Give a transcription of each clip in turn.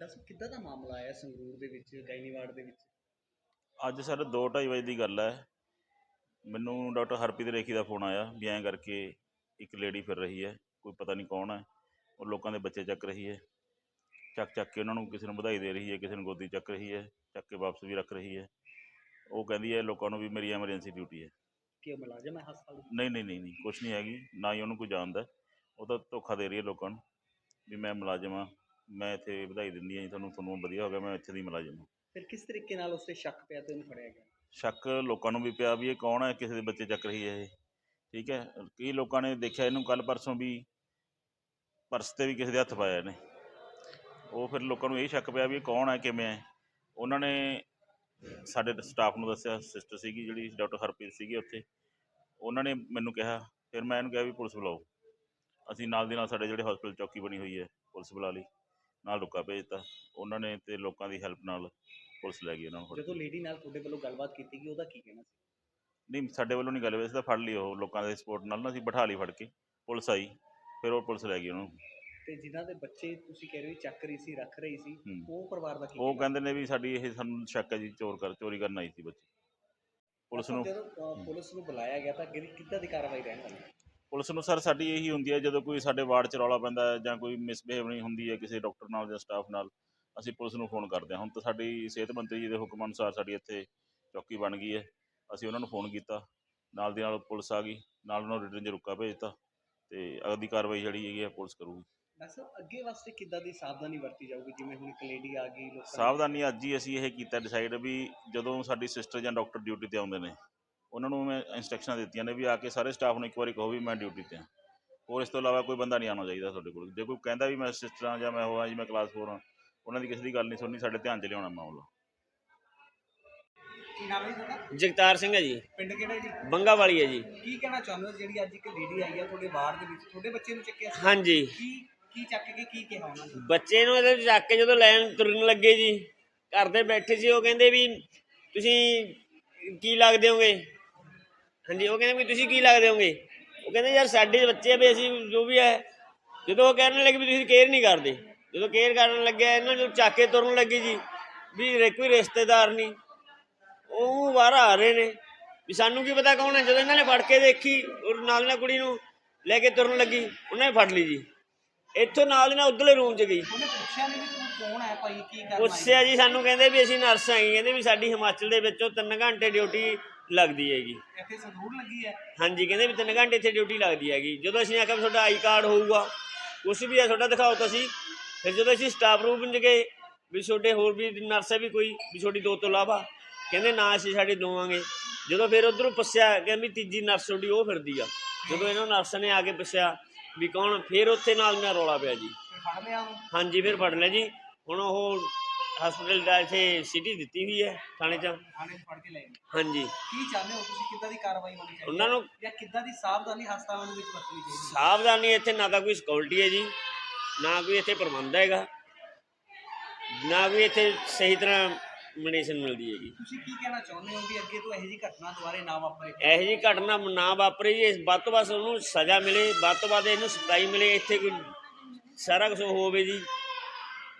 ਦੱਸੋ ਕਿੱਦਾਂ ਦਾ ਮਾਮਲਾ ਆਇਆ ਸੰਗਰੂਰ ਦੇ ਵਿੱਚ ਗਾਇਨੀਵਾੜ ਦੇ ਵਿੱਚ? ਅੱਜ ਸਰ 2:30 ਵਜੇ ਦੀ ਗੱਲ ਹੈ। ਮੈਨੂੰ ਡਾਕਟਰ ਹਰਪ੍ਰੀਤ ਰੇਖੀ ਦਾ ਫੋਨ ਆਇਆ ਵੀ ਐਂ ਕਰਕੇ ਇੱਕ ਲੇਡੀ ਫਿਰ ਰਹੀ ਹੈ ਕੋਈ ਪਤਾ ਨਹੀਂ ਕੌਣ ਹੈ। ਉਹ ਲੋਕਾਂ ਦੇ ਬੱਚੇ ਚੱਕ ਰਹੀ ਹੈ। ਚੱਕ ਚੱਕ ਕੇ ਉਹਨਾਂ ਨੂੰ ਕਿਸੇ ਨੂੰ ਵਧਾਈ ਦੇ ਰਹੀ ਹੈ ਕਿਸੇ ਨੂੰ ਗੋਦੀ ਚੱਕ ਰਹੀ ਹੈ ਚੱਕ ਕੇ ਵਾਪਸ ਵੀ ਰੱਖ ਰਹੀ ਹੈ। ਉਹ ਕਹਿੰਦੀ ਹੈ ਲੋਕਾਂ ਨੂੰ ਵੀ ਮੇਰੀ ਐਮਰਜੈਂਸੀ ਡਿਊਟੀ ਹੈ। ਕਿ ਉਹ ਮੁਲਾਜ਼ਮ ਹੈ ਹਸਪਤਾਲ ਦਾ? ਨਹੀਂ ਨਹੀਂ ਨਹੀਂ ਨਹੀਂ ਕੁਛ ਨਹੀਂ ਹੈਗੀ ਨਾ ਹੀ ਉਹਨੂੰ ਕੋਈ ਜਾਣਦਾ। ਉਹ ਤਾਂ ਧੋਖਾ ਦੇ ਰਹੀ ਹੈ ਲੋਕਾਂ ਨੂੰ ਵੀ ਮੈਂ ਮੁਲਾਜ਼ਮ ਹਾਂ। ਮੈਂ ਇੱਥੇ ਵਧਾਈ ਦਿੰਦੀ ਹਾਂ ਜੀ ਤੁਹਾਨੂੰ ਤੁਹਾਨੂੰ ਵਧੀਆ ਹੋ ਗਿਆ ਮੈਂ ਇੱਥੇ ਦੀ ਮੁਲਾਜ਼ਮ ਹਾਂ। ਫਿਰ ਕਿਸ ਤਰੀਕੇ ਨਾਲ ਉਸੇ ਸ਼ੱਕ ਪਿਆ ਤੇ ਉਹਨੂੰ ਫੜਿਆ ਗਿਆ? ਸ਼ੱਕ ਲੋਕਾਂ ਨੂੰ ਵੀ ਪਿਆ ਵੀ ਇਹ ਕੌਣ ਹੈ ਕਿਸੇ ਦੇ ਬੱਚੇ ਚੱਕ ਰਹੀ ਹੈ ਇਹ। ਠੀਕ ਹੈ ਕਈ ਲੋਕਾਂ ਨੇ ਦੇਖਿਆ ਇਹਨੂੰ ਕੱਲ ਪਰਸੋਂ ਵੀ ਪਰਸ ਤੇ ਵੀ ਕਿਸੇ ਦੇ ਹੱਥ ਪਾਇਆ ਇਹਨੇ। ਉਹ ਫਿਰ ਲੋਕਾਂ ਨੂੰ ਇਹ ਸ਼ੱਕ ਪਿਆ ਵੀ ਇਹ ਕੌਣ ਹੈ ਕਿਵੇਂ ਹੈ। ਉਹਨਾਂ ਨੇ ਸਾਡੇ ਸਟਾਫ ਨੂੰ ਦੱਸਿਆ ਸਿਸਟਰ ਸੀਗੀ ਜਿਹੜੀ ਡਾਕਟਰ ਹਰਪ੍ਰੀਤ ਸੀਗੀ ਉੱਥੇ। ਉਹਨਾਂ ਨੇ ਮੈਨੂੰ ਕਿਹਾ ਫਿਰ ਮੈਂ ਇਹਨੂੰ ਕਿਹਾ ਵੀ ਪੁਲਿਸ ਬੁਲਾਓ। ਅਸੀਂ ਨਾਲ ਦੀ ਨਾਲ ਸਾਡੇ ਜਿਹੜੇ ਹਸਪੀਟਲ ਚੌਕੀ ਬਣੀ ਹੋਈ ਹੈ ਪੁਲਿਸ ਬੁਲਾ ਲਈ। ਨਾਲ ਰੁਕਾ ਭੇਜਤਾ ਉਹਨਾਂ ਨੇ ਤੇ ਲੋਕਾਂ ਦੀ ਹੈਲਪ ਨਾਲ ਪੁਲਿਸ ਲੈ ਗਈ ਉਹਨਾਂ ਨੂੰ ਫੜ ਕੇ। ਜਦੋਂ ਲੇਡੀ ਨਾਲ ਤੁਹਾਡੇ ਵੱਲੋਂ ਗੱਲਬਾਤ ਕੀਤੀ ਗਈ ਉਹਦਾ ਕੀ ਕਹਿਣਾ ਸੀ ਨਹੀਂ ਸਾਡੇ ਵੱਲੋਂ ਨਹੀਂ ਗੱਲ ਹੋਈ ਅਸੀਂ ਤਾਂ ਫੜ ਲਈ ਉਹ ਲੋਕਾਂ ਦੇ ਸਪੋਰਟ ਨਾਲ ਨਾ ਅਸੀਂ ਬਿਠਾ ਲਈ ਫੜ ਕੇ ਪੁਲਿਸ ਆਈ ਫਿਰ ਉਹ ਪੁਲਿਸ ਲੈ ਗਈ ਉਹਨੂੰ ਤੇ ਜਿਨ੍ਹਾਂ ਦੇ ਬੱਚੇ ਤੁਸੀਂ ਕਹਿ ਰਹੇ ਹੋ ਚੱਕ ਰਹੀ ਸੀ ਰੱਖ ਰਹੀ ਸੀ ਹੂੰ। ਉਹ ਪਰਿਵਾਰ ਦਾ ਕੀ ਉਹ ਕਹਿੰਦੇ ਨੇ ਵੀ ਸਾਡੀ ਇਹ ਸਾਨੂੰ ਸ਼ੱਕ ਹੈ ਜੀ ਚੋਰ ਕਰ ਚੋਰੀ ਕਰਨ ਆਈ ਸੀ ਬੱਚੀ ਪੁਲਿਸ ਨੂੰ ਜਦੋਂ ਅ, ਪੁਲਿਸ ਨੂੰ ਬੁਲਾਇਆ ਗਿਆ ਤਾਂ ਦੀ ਕਿੱਦਾਂ ਦੀ ਕਾਰਵਾਈ ਰਹਿਣ ਵਾਲੀ? ਪੁਲਿਸ ਨੂੰ ਸਰ ਸਾਡੀ ਇਹੀ ਹੁੰਦੀ ਹੈ ਜਦੋਂ ਕੋਈ ਸਾਡੇ ਵਾਰਡ 'ਚ ਰੌਲਾ ਪੈਂਦਾ ਹੈ ਜਾਂ ਕੋਈ ਮਿਸਬਿਹੇਵ ਨਹੀਂ ਹੁੰਦੀ ਹੈ ਕਿਸੇ ਡਾਕਟਰ ਨਾਲ ਜਾਂ ਸਟਾਫ ਨਾਲ ਅਸੀਂ ਪੁਲਿਸ ਨੂੰ ਫੋਨ ਕਰਦੇ ਹਾਂ। ਹੁਣ ਤਾਂ ਸਾਡੀ ਸਿਹਤ ਮੰਤਰੀ ਜੀ ਦੇ ਹੁਕਮ ਅਨੁਸਾਰ ਸਾਡੀ ਇੱਥੇ ਚੌਕੀ ਬਣ ਗਈ ਹੈ। ਅਸੀਂ ਉਹਨਾਂ ਨੂੰ ਫੋਨ ਕੀਤਾ ਨਾਲ ਦੀ ਨਾਲ ਪੁਲਿਸ ਆ ਗਈ ਨਾਲ ਉਹਨਾਂ ਨੂੰ ਰਿਟਰਨ 'ਚ ਰੁਕਾ ਭੇਜਤਾ ਤੇ ਅਗਲੀ ਕਾਰਵਾਈ ਜਿਹੜੀ ਹੈਗੀ ਹੈ ਪੁਲਿਸ ਕਰੂਗੀ। ਬਸ ਅੱਗੇ ਵਾਸਤੇ ਕਿੱਦਾਂ ਦੀ ਸਾਵਧਾਨੀ ਵਰਤੀ ਜਾਊਗੀ? ਜਿਵੇਂ ਹੁਣ ਇੱਕ ਲੇਡੀ ਆ ਗਈ ਲੋਕਾਂ ਸਾਵਧਾਨੀ ਅੱਜ ਹੀ ਅਸੀਂ ਇਹ ਕੀਤਾ ਡਿਸਾਈਡ ਵੀ ਜਦੋਂ ਸਾਡੀ ਸਿਸਟਰ ਜਾਂ ਡਾਕਟਰ ਡਿਊਟੀ ਤੇ ਆਉਂਦੇ ਨੇ ਉਹਨਾਂ ਨੂੰ ਮੈਂ ਇੰਸਟਰਕਸ਼ਨਾਂ ਦਿੱਤੀਆਂ ਨੇ ਵੀ ਆ ਕੇ ਸਾਰੇ ਸਟਾਫ ਨੂੰ ਇੱਕ ਵਾਰੀ ਕਹੋ ਵੀ ਮੈਂ ਡਿਊਟੀ ਤੇ ਹਾਂ। ਹੋਰ ਇਸ ਤੋਂ ਇਲਾਵਾ ਕੋਈ ਬੰਦਾ ਨਹੀਂ ਆਉਣਾ ਚਾਹੀਦਾ ਤੁਹਾਡੇ ਕੋਲ। ਜੇ ਕੋਈ ਕਹਿੰਦਾ ਵੀ ਮੈਂ ਸਿਸਟਰ ਹਾਂ ਜਾਂ ਮੈਂ ਉਹ ਹਾਂ ਜੀ ਮੈਂ ਕਲਾਸ 4 ਹਾਂ ਉਹਨਾਂ ਦੀ ਕਿਸੇ ਦੀ ਗੱਲ ਨਹੀਂ ਸੁਣਨੀ ਸਾਡੇ ਧਿਆਨ 'ਚ ਲਿਆਉਣਾ ਮਾਮਲਾ। ਕੀ ਨਾਮ ਹੈ ਤੁਹਾਡਾ? ਜਗਤਾਰ ਸਿੰਘ ਹੈ ਜੀ। ਪਿੰਡ ਕਿਹੜਾ ਜੀ? ਬੰਗਾ ਵਾਲੀ ਹੈ ਜੀ। ਕੀ ਕਹਿਣਾ ਚਾਹੁੰਦੇ ਹੋ ਜਿਹੜੀ ਅੱਜ ਇੱਕ ਲੇਡੀ ਆਈ ਹੈ ਤੁਹਾਡੇ ਬਾਹਰ ਦੇ ਵਿੱਚ? ਤੁਹਾਡੇ ਬੱਚੇ ਨੂੰ ਚੱਕਿਆ ਸੀ? ਹਾਂਜੀ। ਕੀ ਕੀ ਚੱਕ ਕੇ ਕੀ ਕਿਹਾ ਉਹਨਾਂ ਨੇ? ਬੱਚੇ ਨੂੰ ਇਹਦੇ ਵਿੱਚ ਚੱਕ ਕੇ ਜਦੋਂ ਲੈਣ ਤੁਰਨ ਲੱਗੇ ਜੀ ਘਰ ਦੇ ਬੈਠੇ ਸੀ ਉਹ ਕਹਿੰਦੇ ਵੀ ਤੁਸੀਂ ਕੀ ਲੱਗਦੇ ਹੋਗੇ? ਹਾਂਜੀ ਉਹ ਕਹਿੰਦੇ ਵੀ ਤੁਸੀਂ ਕੀ ਲੱਗਦੇ ਹੋਗੇ ਉਹ ਕਹਿੰਦੇ ਯਾਰ ਸਾਡੇ ਬੱਚੇ ਵੀ ਅਸੀਂ ਜੋ ਵੀ ਹੈ ਜਦੋਂ ਉਹ ਕਹਿਣ ਲੱਗੇ ਵੀ ਤੁਸੀਂ ਕੇਅਰ ਨਹੀਂ ਕਰਦੇ ਜਦੋਂ ਕੇਅਰ ਕਰਨ ਲੱਗਿਆ ਇਹਨਾਂ ਨੂੰ ਚੱਕ ਤੁਰਨ ਲੱਗੇ ਜੀ ਵੀ ਰੇ- ਕੋਈ ਰਿਸ਼ਤੇਦਾਰ ਨਹੀਂ। ਉਹ ਬਾਹਰ ਆ ਰਹੇ ਨੇ ਵੀ ਸਾਨੂੰ ਕੀ ਪਤਾ ਕੌਣ ਹੈ ਜਦੋਂ ਇਹਨਾਂ ਨੇ ਫੜ ਕੇ ਦੇਖੀ ਔਰ ਨਾਲ ਨਾਲ ਕੁੜੀ ਨੂੰ ਲੈ ਕੇ ਤੁਰਨ ਲੱਗੀ ਉਹਨੇ ਵੀ ਫੜ ਲਈ ਜੀ। ਇੱਥੋਂ ਨਾਲ ਦੀ ਨਾਲ ਉਧਰਲੇ ਰੂਮ 'ਚ ਗਈ। ਉਹਨੇ ਪੁੱਛਿਆ ਨਹੀਂ ਵੀ ਤੂੰ ਕੌਣ ਹੈ ਭਾਈ ਕੀ ਕਰਨਾ ਪੁੱਛਿਆ ਜੀ ਸਾਨੂੰ ਕਹਿੰਦੇ ਵੀ ਅਸੀਂ ਨਰਸ ਹੈਗੇ ਕਹਿੰਦੇ ਵੀ ਸਾਡੀ ਹਿਮਾਚਲ ਦੇ ਵਿੱਚੋਂ 3 ਘੰਟੇ ਡਿਊਟੀ ਲੱਗਦੀ ਹੈਗੀ। ਇੱਥੇ ਸੰਦੂਰ ਲੱਗੀ ਹੈ। ਹਾਂਜੀ ਕਹਿੰਦੇ ਵੀ 3 ਘੰਟੇ ਇੱਥੇ ਡਿਊਟੀ ਲੱਗਦੀ ਹੈਗੀ। ਜਦੋਂ ਅਸੀਂ ਆਖਿਆ ਵੀ ਤੁਹਾਡਾ ਆਈ ਕਾਰਡ ਹੋਊਗਾ ਕੁਛ ਵੀ ਹੈ ਤੁਹਾਡਾ ਦਿਖਾਓ ਤੁਸੀਂ ਫਿਰ ਜਦੋਂ ਅਸੀਂ ਸਟਾਫ ਰੂਮ 'ਚ ਗਏ ਵੀ ਤੁਹਾਡੇ ਹੋਰ ਵੀ ਨਰਸ ਹੈ ਵੀ ਕੋਈ ਵੀ ਤੁਹਾਡੀ ਦੋ ਤੋਂ ਇਲਾਵਾ ਕਹਿੰਦੇ ਨਾ ਅਸੀਂ ਸਾਡੇ ਦਵਾਂਗੇ। ਜਦੋਂ ਫਿਰ ਉਧਰੋਂ ਪੁੱਛਿਆ ਕਿ ਵੀ ਤੀਜੀ ਨਰਸ ਤੁਹਾਡੀ ਉਹ ਫਿਰਦੀ ਆ। ਜਦੋਂ ਇਹਨਾਂ ਨਰਸ ਨੇ ਆ ਕੇ ਪੁੱਛਿਆ ਵੀ ਕੌਣ ਫਿਰ ਉੱਥੇ ਨਾਲ ਨਾਲ ਰੌਲਾ ਪਿਆ ਜੀ। ਫੜ ਲਿਆ ਹਾਂਜੀ ਫਿਰ ਫੜ ਲਿਆ ਜੀ। ਹੁਣ ਉਹ ਹਸਪੀਟਲ ਦਾ ਇੱਥੇ ਸਿਟੀ ਦਿੱਤੀ ਹੋਈ ਹੈ ਥਾਣੇ 'ਚ। ਥਾਣੇ 'ਚ ਫੜ ਕੇ ਲੈ ਗਏ। ਹਾਂਜੀ। ਕੀ ਚਾਹੁੰਦੇ ਹੋ ਤੁਸੀਂ? ਕਿੱਦਾਂ ਦੀ ਕਾਰਵਾਈ ਹੋਣੀ ਚਾਹੀਦੀ ਉਹਨਾਂ ਨੂੰ ਜਾਂ ਕਿੱਦਾਂ ਦੀ ਸਾਵਧਾਨੀ ਹਸਪਤਾਲਾਂ ਦੇ ਵਿੱਚ ਵਰਤਣੀ ਚਾਹੀਦੀ ਸਾਵਧਾਨੀ ਇੱਥੇ ਨਾ ਤਾਂ ਕੋਈ ਸਿਕਿਉਰਿਟੀ ਹੈ ਜੀ ਨਾ ਕੋਈ ਇੱਥੇ ਪ੍ਰਬੰਧ ਹੈਗਾ ਨਾ ਕੋਈ ਇੱਥੇ ਸਹੀ ਤਰ੍ਹਾਂ ਮੈਡੀਸਨ ਮਿਲਦੀ ਹੈਗੀ। ਤੁਸੀਂ ਕੀ ਕਹਿਣਾ ਚਾਹੁੰਦੇ ਹੋ ਵੀ ਅੱਗੇ ਤੋਂ ਇਹੋ ਜਿਹੀ ਘਟਨਾ ਦੁਬਾਰੇ ਨਾ ਵਾਪਰੇ? ਇਹੋ ਜਿਹੀ ਘਟਨਾ ਨਾ ਵਾਪਰੇ ਜੀ ਇਸ ਵੱਧ ਤੋਂ ਵੱਧ ਉਹਨੂੰ ਸਜ਼ਾ ਮਿਲੇ ਵੱਧ ਤੋਂ ਵੱਧ ਇਹਨੂੰ ਸਤਾਈ ਮਿਲੇ ਇੱਥੇ ਕੋਈ ਸਾਰਾ ਕੁਝ ਹੋਵੇ ਜੀ।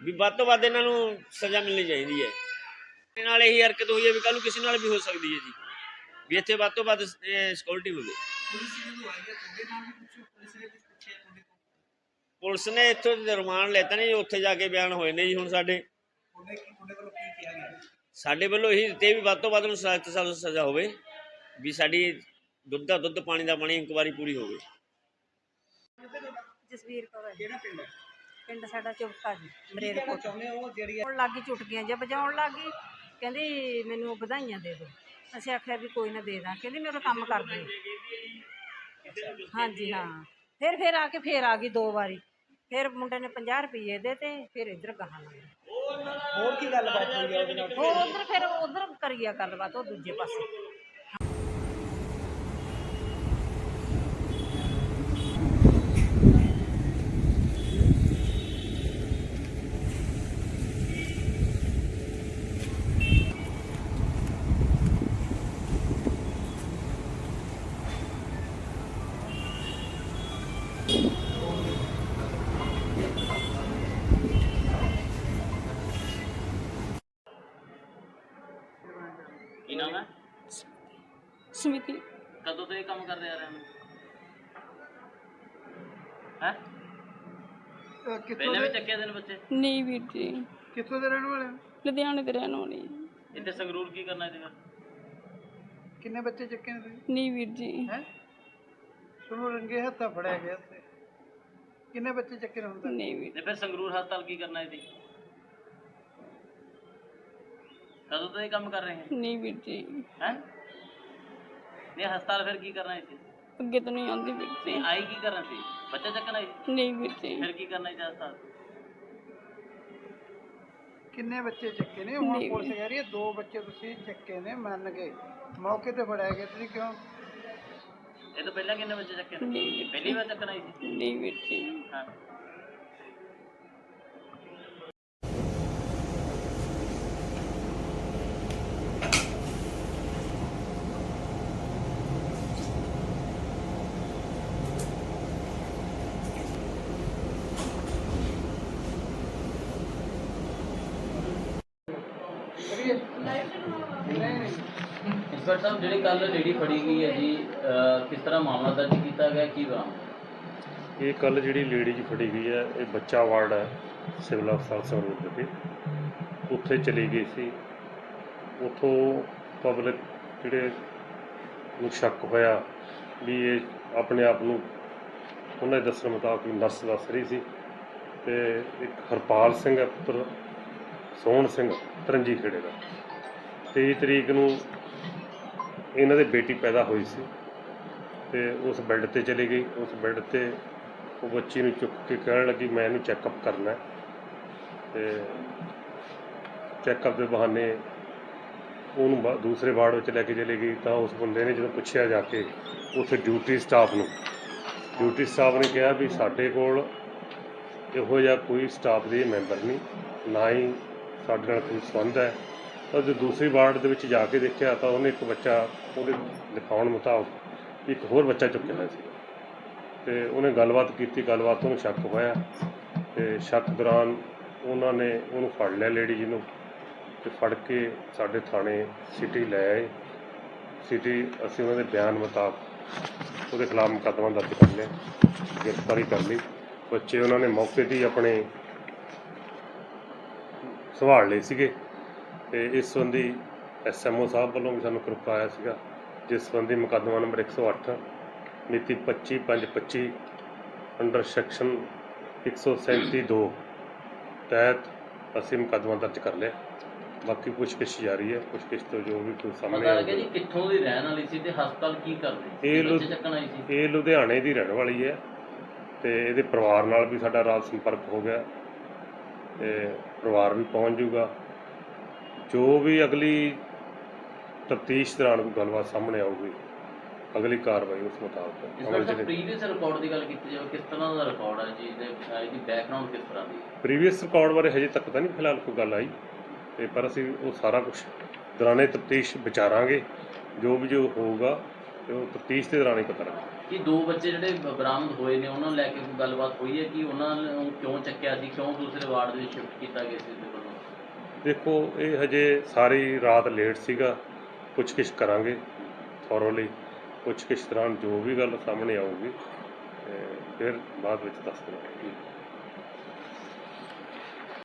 ਵੀ ਵੱਧ ਤੋਂ ਵੱਧ ਇਹਨਾਂ ਨੂੰ ਸਜ਼ਾ ਮਿਲਣੀ ਚਾਹੀਦੀ ਹੈ। ਨਾਲ ਇਹੀ ਹਰਕਤ ਹੋਈ ਹੈ ਵੀ ਕੱਲ ਨੂੰ ਕਿਸੇ ਨਾਲ ਵੀ ਹੋ ਸਕਦੀ ਹੈ ਜੀ। ਵੀ ਇੱਥੇ ਵੱਧ ਤੋਂ ਵੱਧ ਸਿਕਿਉਰਿਟੀ ਮਿਲੇ ਪੁਲਿਸ ਨੇ ਕੁਝ ਪੁੱਛਿਆ ਤੁਹਾਡੇ ਤੋਂ ਪੁਲਿਸ ਨੇ ਇੱਥੋਂ ਰਿਮਾਂਡ ਲੈਤਾ ਨੇ ਉੱਥੇ ਜਾ ਕੇ ਬਿਆਨ ਹੋਏ ਨੇ ਜੀ ਹੁਣ ਸਾਡੇ। ਤੁਹਾਡੇ ਕੀ ਤੁਹਾਡੇ ਵੱਲੋਂ ਕੀ ਕਿਹਾ ਗਿਆ? ਸਾਡੇ ਵੱਲੋਂ ਇਹੀ ਦਿੱਤੇ ਵੀ ਵੱਧ ਤੋਂ ਵੱਧ ਨੂੰ ਸਖਤ ਸਖਤ ਸਜ਼ਾ ਹੋਵੇ ਵੀ ਸਾਡੀ ਦੁੱਧ ਦਾ ਦੁੱਧ ਪਾਣੀ ਦਾ ਪਾਣੀ ਇਨਕੁਆਰੀ ਪੂਰੀ ਹੋਵੇ। ਜਸਵੀਰ ਕੌਰ ਹੈ। ਕਿਹੜਾ ਪਿੰਡ ਹੈ? ਪਿੰਡ ਸਾਡਾ ਚੁਪਕਾ ਜੀ ਕੀ ਕਹਿਣਾ ਮਰੇਰਕੋਟ ਚਾਹੁੰਦੇ ਹੋ ਜਿਹੜੀ ਹੁਣ ਲੱਗੀ ਚੁਟਕੀਆਂ ਜੇ ਵਜਾਉਣ ਲੱਗੀ ਕਹਿੰਦੀ ਮੈਨੂੰ ਵਧਾਈਆਂ ਦੇ ਦਿਓ। ਅਸੀਂ ਆਖਿਆ ਵੀ ਕੋਈ ਨਾ ਦੇ ਦਾਂ। ਕਹਿੰਦੀ ਮੇਰਾ ਕੰਮ ਕਰ ਦੇ ਹਾਂਜੀ ਹਾਂ। ਫਿਰ ਫਿਰ ਆ ਕੇ ਫਿਰ ਆ ਗਈ ਦੋ ਵਾਰੀ। ਫਿਰ ਮੁੰਡੇ ਨੇ 50 ਰੁਪਏ ਦੇ ਤੇ ਫਿਰ ਇੱਧਰ ਗਾਹਾਂ ਲੱਗ ਹੋਰ ਕੀ ਗੱਲਬਾਤ ਹੋਈ ਹੈ ਉਹਦੇ ਨਾਲ? ਹੋਰ ਉਧਰ ਫਿਰ ਉਧਰ ਕਰੀਆ ਗੱਲਬਾਤ ਉਹ ਦੂਜੇ ਪਾਸੇ। ਨਾਮ ਹੈ? ਸਮਿਤੀ। ਕਦੋਂ ਤੋਂ ਇਹ ਕੰਮ ਕਰਦੇ ਆ ਰਹੇ ਹੋ? ਹੈ? ਕਿੱਥੋਂ ਪਹਿਲੇ ਵੀ ਦੇ ਬੱਚੇ? ਨਹੀਂ ਵੀਰ ਜੀ। ਕਿੱਥੋਂ ਦੇ ਰਹਿਣ ਵਾਲੇ ਹੋ? ਲੁਧਿਆਣੇ ਦੇ ਰਹਿਣ ਵਾਲੀ ਇੱਥੇ ਸੰਗਰੂਰ ਕੀ ਕਰਨਾ ਇਹਦੇ ਕਿੰਨੇ ਬੱਚੇ ਚੱਕੇ ਨੇ ਤੁਸੀਂ? ਨਹੀਂ ਵੀਰ ਜੀ। ਹੈ? ਤੁਹਾਨੂੰ ਰੰਗੇ ਹੱਥਾਂ ਫੜਿਆ ਗਿਆ ਤੇ ਕਿੰਨੇ ਬੱਚੇ ਚੱਕੇ ਨੇ ਹੁਣ ਤੱਕ? ਨਹੀਂ ਵੀਰ ਤੇ ਫਿਰ ਸੰਗਰੂਰ ਹਸਪਤਾਲ ਕੀ ਕਰਨਾ ਇਹਦੀ ਕਦੋਂ ਤੋਂ ਇਹ ਕੰਮ ਕਰ ਰਹੇ ਹੈ? ਨਹੀਂ ਵੀਰ ਜੀ। ਹੈ? ਨਹੀਂ ਹਸਪਤਾਲ ਫਿਰ ਕੀ ਕਰਨਾ ਇੱਥੇ? ਅੱਗੇ ਤੋਂ ਨਹੀਂ ਆਉਂਦੀ ਵੀਰ ਜੀ। ਨਹੀਂ ਆਈ ਕੀ ਕਰਨਾ ਸੀ? ਬੱਚਾ ਚੱਕਣਾ ਸੀ? ਨਹੀਂ ਵੀਰ ਜੀ। ਫਿਰ ਕੀ ਕਰਨਾ ਸੀ ਹਸਪਤਾਲ? ਕਿੰਨੇ ਬੱਚੇ ਚੱਕੇ ਨੇ? ਹੁਣ ਨਹੀਂ। ਪੁਲਿਸ ਕਹਿ ਰਹੀ ਹੈ ਦੋ ਬੱਚੇ ਤੁਸੀਂ ਚੱਕੇ ਨੇ ਮੰਨ ਗਏ ਮੌਕੇ ਤੇ ਫੜਾਇਆ ਗਿਆ ਤੁਸੀਂ ਕਿਉਂ? ਇਹ ਤੋਂ ਪਹਿਲਾਂ ਕਿੰਨੇ ਬੱਚੇ ਚੱਕੇ ਨੇ? ਨਹੀਂ ਪਹਿਲੀ ਵਾਰ ਚੱਕਣਾ ਸੀ? ਨਹੀਂ ਵੀਰ ਜੀ। ਹਾਂ। ਇੰਸਪੈਕਟਰ ਸਾਹਿਬ, ਜਿਹੜੀ ਕੱਲ ਲੇਡੀ ਫੜੀ ਗਈ ਹੈ ਜੀ, ਅਹ, ਕਿਸ ਤਰ੍ਹਾਂ ਮਾਮਲਾ ਦਰਜ ਕੀਤਾ ਗਿਆ, ਕੀ ਬਰਾਮਦ ਇਹ ਕੱਲ ਜਿਹੜੀ ਲੇਡੀ ਜੀ ਫੜੀ ਗਈ ਹੈ, ਇਹ ਬੱਚਾ ਵਾਰਡ ਹੈ, ਸਿਵਲ ਹਸਪਤਾਲ ਸੰਗਰੂਰ ਵਿਖੇ ਉੱਥੇ ਚਲੀ ਗਈ ਸੀ। ਉੱਥੋਂ ਪਬਲਿਕ ਜਿਹੜੇ ਨੂੰ ਸ਼ੱਕ ਹੋਇਆ ਵੀ ਇਹ ਆਪਣੇ ਆਪ ਨੂੰ, ਉਹਨਾਂ ਦੇ ਦੱਸਣ ਮੁਤਾਬਕ ਵੀ ਨਰਸ ਦੱਸ ਰਹੀ ਸੀ ਤੇ ਇੱਕ ਹਰਪਾਲ ਸਿੰਘ ਹੈ, ਪੁੱਤਰ ਸੋਹਣ ਸਿੰਘ ਤਰੰਜੀ ਖੇੜੇ ਦਾ। 23 ਤਰੀਕ ਨੂੰ ਇਹਨਾਂ ਦੇ ਬੇਟੀ ਪੈਦਾ ਹੋਈ ਸੀ ਤੇ ਉਸ ਬੈੱਡ ਤੇ ਚਲੀ ਗਈ। ਉਸ ਬੈੱਡ ਤੇ ਉਹ ਬੱਚੀ ਨੂੰ ਚੁੱਕ ਕੇ ਕਹਿਣ ਲੱਗੀ, ਮੈਂ ਇਹਨੂੰ ਚੈੱਕਅਪ ਕਰਨਾ ਹੈ। ਤੇ ਚੈੱਕਅਪ ਦੇ ਬਹਾਨੇ ਉਹਨੂੰ ਦੂਸਰੇ ਵਾਰਡ ਵਿੱਚ ਲੈ ਕੇ ਚਲੇ ਗਈ। ਤਾਂ ਉਸ ਬੰਦੇ ਨੇ ਜਦੋਂ ਪੁੱਛਿਆ ਜਾ ਕੇ ਉੱਥੇ ਡਿਊਟੀ ਸਟਾਫ ਨੂੰ, ਡਿਊਟੀ ਸਟਾਫ ਨੇ ਕਿਹਾ ਵੀ ਸਾਡੇ ਕੋਲ ਇਹੋ ਜਿਹਾ ਕੋਈ ਸਟਾਫ ਦੇ ਮੈਂਬਰ ਨਹੀਂ, ਨਾ ਹੀ ਸਾਡੇ ਨਾਲ ਕੋਈ ਸੰਬੰਧ ਹੈ। ਤਾਂ ਜੇ ਦੂਸਰੀ ਵਾਰਡ ਦੇ ਵਿੱਚ ਜਾ ਕੇ ਦੇਖਿਆ ਤਾਂ ਉਹਨੇ ਇੱਕ ਬੱਚਾ ਉਹਦੇ ਦਿਖਾਉਣ ਮੁਤਾਬਕ ਇੱਕ ਹੋਰ ਬੱਚਾ ਚੁੱਕਿਆ ਹੋਇਆ ਸੀ। ਤੇ ਉਹਨੇ ਗੱਲਬਾਤ ਕੀਤੀ, ਗੱਲਬਾਤ ਤੋਂ ਸ਼ੱਕ ਹੋਇਆ ਤੇ ਸ਼ੱਕ ਦੌਰਾਨ ਉਹਨਾਂ ਨੇ ਉਹਨੂੰ ਫੜ ਲਿਆ ਲੇਡੀ ਜੀ ਨੂੰ ਤੇ ਫੜ ਕੇ ਸਾਡੇ ਥਾਣੇ ਸਿਟੀ ਲੈ ਆਏ। ਸਿਟੀ ਅਸੀਂ ਉਹਨਾਂ ਦੇ ਬਿਆਨ ਮੁਤਾਬਕ ਉਹਦੇ ਖਿਲਾਫ ਮੁਕੱਦਮਾ ਦਰਜ ਕਰ ਲਿਆ, ਗ੍ਰਿਫਤਾਰੀ ਕਰ ਲਈ। ਬੱਚੇ ਉਹਨਾਂ ਨੇ ਮੌਕੇ 'ਤੇ ਹੀ ਆਪਣੇ ਸੰਭਾਲ ਲਏ ਸੀਗੇ। ਤੇ ਇਸ ਸੰਬੰਧੀ ਐਸਐਮਓ ਸਾਹਿਬ ਵੱਲੋਂ ਵੀ ਸਾਨੂੰ ਕਰਪਾ ਆਇਆ ਸੀਗਾ ਜਿਸ ਸੰਬੰਧੀ ਮੁਕੱਦਮਾ ਨੰਬਰ 108 ਮਿਤੀ 25/5/25 ਅੰਡਰ ਸੈਕਸ਼ਨ 137(2) ਤਹਿਤ ਅਸੀਂ ਮੁਕੱਦਮਾ ਦਰਜ ਕਰ ਲਿਆ। ਬਾਕੀ ਪੁੱਛਗਿੱਛ ਜਾਰੀ ਹੈ। ਪੁੱਛਗਿੱਛ ਤੋਂ ਜੋ ਵੀ ਕੋਈ ਸਾਹਮਣੇ ਪਤਾ ਲੱਗਿਆ ਜੀ ਕਿੱਥੋਂ ਦੀ ਰਹਿਣ ਵਾਲੀ ਸੀ ਤੇ ਹਸਪਤਾਲ ਕੀ ਕਰਦੀ ਇਹ ਚੱਕਣ ਆਈ ਸੀ? ਇਹ ਲੁਧਿਆਣੇ ਦੀ ਰਹਿਣ ਵਾਲੀ ਹੈ ਤੇ ਇਹਦੇ ਪਰਿਵਾਰ ਨਾਲ ਵੀ ਸਾਡਾ ਰਾਤ ਸੰਪਰਕ ਹੋ ਗਿਆ ਤੇ ਪਰਿਵਾਰ ਵੀ ਪਹੁੰਚ ਜਾਊਗਾ ਜੋ ਵੀ ਅਗਲੀ ਤਫਤੀਸ਼ ਦੌਰਾਨ ਗੱਲਬਾਤ ਸਾਹਮਣੇ ਆਊਗੀ ਅਗਲੀ ਕਾਰਵਾਈ ਉਸ ਮੁਤਾਬਕ ਅਮਲ ਚ ਪ੍ਰੀਵੀਅਸ ਰਿਕਾਰਡ ਦੀ ਗੱਲ ਕੀਤੀ ਜਾਵੇ ਕਿਸ ਤਰ੍ਹਾਂ ਦਾ ਰਿਕਾਰਡ ਹੈ ਜੀ? ਇਹਦੇ ਬੈਕਗ੍ਰਾਉਂਡ ਕਿਸ ਤਰ੍ਹਾਂ ਦੀ ਹੈ? ਪ੍ਰੀਵੀਅਸ ਰਿਕਾਰਡ ਬਾਰੇ ਹਜੇ ਤੱਕ ਤਾਂ ਨਹੀਂ ਫਿਲਹਾਲ ਕੋਈ ਗੱਲ ਆਈ। ਤੇ ਪਰ ਅਸੀਂ ਉਹ ਸਾਰਾ ਕੁਝ ਦੌਰਾਨੇ ਤਫਤੀਸ਼ ਵਿਚਾਰਾਂਗੇ। ਜੋ ਵੀ ਜੋ ਹੋਊਗਾ ਤੇ ਉਹ ਤਫਤੀਸ਼ ਦੇ ਦੌਰਾਨ ਹੀ ਪਤਾ ਲੱਗੇਗਾ ਕਿ ਦੋ ਬੱਚੇ ਜਿਹੜੇ ਬਰਾਮਦ ਹੋਏ ਨੇ ਉਹਨਾਂ ਨੂੰ ਲੈ ਕੇ ਕੋਈ ਗੱਲਬਾਤ ਹੋਈ ਹੈ ਕਿ ਉਹਨਾਂ ਨੂੰ ਕਿਉਂ ਚੱਕਿਆ ਸੀ ਕਿਉਂ ਦੂਸਰੇ ਵਾਰਡ ਦੇ ਵਿੱਚ ਸ਼ਿਫਟ ਕੀਤਾ ਗਿਆ ਸੀ ਇਹਦੇ ਵੱਲੋਂ? ਦੇਖੋ, ਇਹ ਹਜੇ ਸਾਰੀ ਰਾਤ ਲੇਟ ਸੀਗਾ। ਪੁੱਛਗਿੱਛ ਕਰਾਂਗੇ ਥੋਰੋਲੀ ਪੁੱਛਗਿੱਛ ਦੌਰਾਨ ਜੋ ਵੀ ਗੱਲ ਸਾਹਮਣੇ ਆਊਗੀ ਫਿਰ ਬਾਅਦ ਵਿੱਚ ਦੱਸ ਦੇਵਾਂਗੇ।